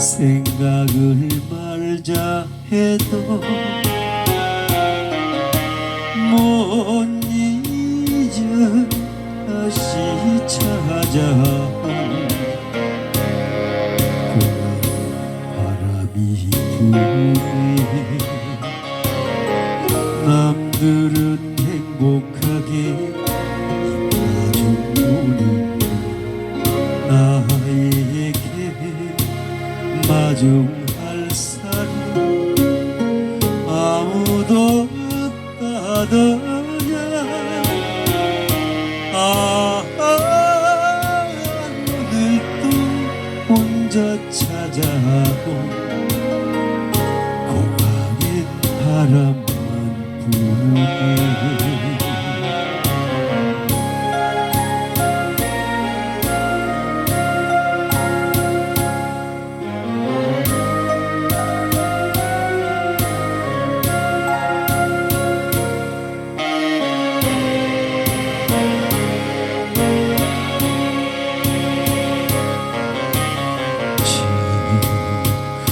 생각을 말자 해도 못 잊어 다시 찾아 그 바람이 부네. 남들은 행복하게 마중할 사람 아무도 없다더냐. 아 오늘도 혼자 찾아온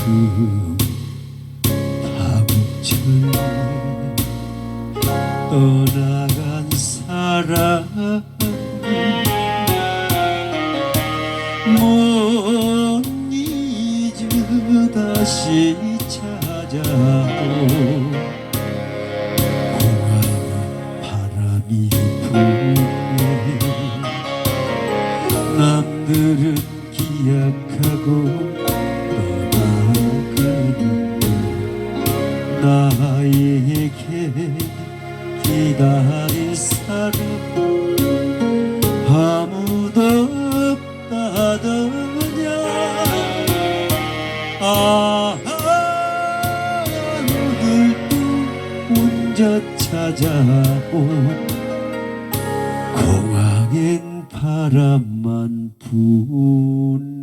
지금 다음철 떠나간 사람. 못 잊어 다시 찾아오 공항에 바람이 부네 남들은 기약하고 기다릴 사람 아무도 없다더냐. 아 오늘도 혼자 찾아온 공항엔 바람만 부네